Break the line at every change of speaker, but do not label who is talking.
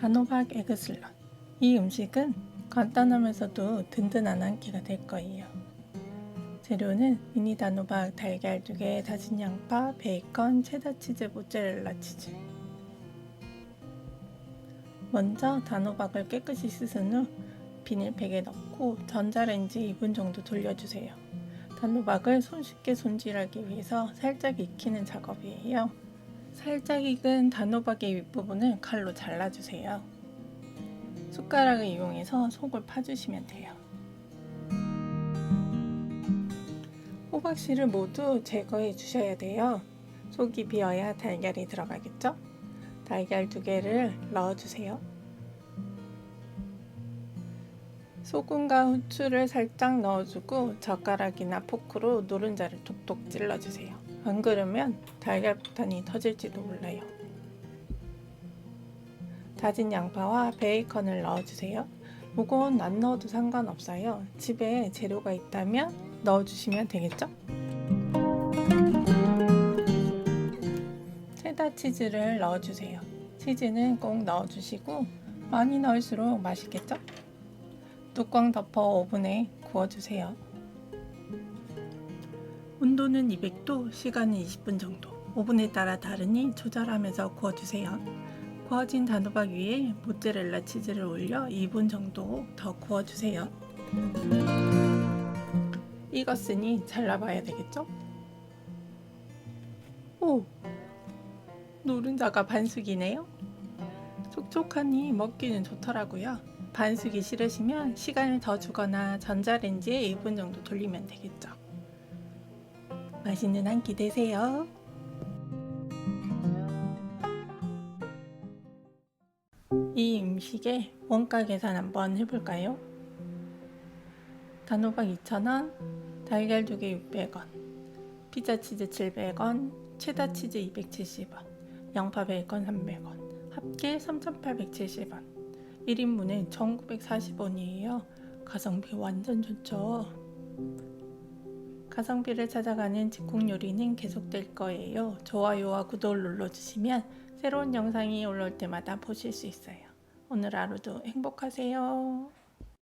단호박 에그슬런. 이 음식은 간단하면서도 든든한 한 끼가 될 거예요. 재료는 미니 단호박, 달걀 2개, 다진 양파, 베이컨, 체다 치즈, 모짜렐라 치즈. 먼저 단호박을 깨끗이 씻은 후 비닐팩에 넣고 전자레인지 2분 정도 돌려주세요. 단호박을 손쉽게 손질하기 위해서 살짝 익히는 작업이에요. 살짝 익은 단호박의 윗부분을 칼로 잘라주세요. 숟가락을 이용해서 속을 파주시면 돼요. 호박씨를 모두 제거해 주셔야 돼요. 속이 비어야 달걀이 들어가겠죠? 달걀 두 개를 넣어주세요. 소금과 후추를 살짝 넣어주고 젓가락이나 포크로 노른자를 톡톡 찔러주세요. 안 그러면 달걀 폭탄이 터질지도 몰라요. 다진 양파와 베이컨을 넣어주세요. 이건 안 넣어도 상관없어요. 집에 재료가 있다면 넣어주시면 되겠죠? 체다 치즈를 넣어주세요. 치즈는 꼭 넣어주시고 많이 넣을수록 맛있겠죠? 뚜껑 덮어 오븐에 구워주세요. 온도는 200도, 시간은 20분 정도. 오븐에 따라 다르니 조절하면서 구워주세요. 구워진 단호박 위에 모짜렐라 치즈를 올려 2분 정도 더 구워주세요. 익었으니 잘라봐야 되겠죠? 오! 노른자가 반숙이네요. 촉촉하니 먹기는 좋더라고요. 반숙이 싫으시면 시간을 더 주거나 전자레인지에 2분 정도 돌리면 되겠죠. 맛있는 한 끼 되세요. 이 음식의 원가 계산 한번 해볼까요? 단호박 2,000원, 달걀 2개 600원, 피자 치즈 700원, 체다 치즈 270원, 양파 베이컨 300원, 합계 3,870원. 1인분에 1,940원이에요. 가성비 완전 좋죠. 가성비를 찾아가는 직국 요리는 계속될 거예요. 좋아요와 구독을 눌러주시면 새로운 영상이 올라올 때마다 보실 수 있어요. 오늘 하루도 행복하세요.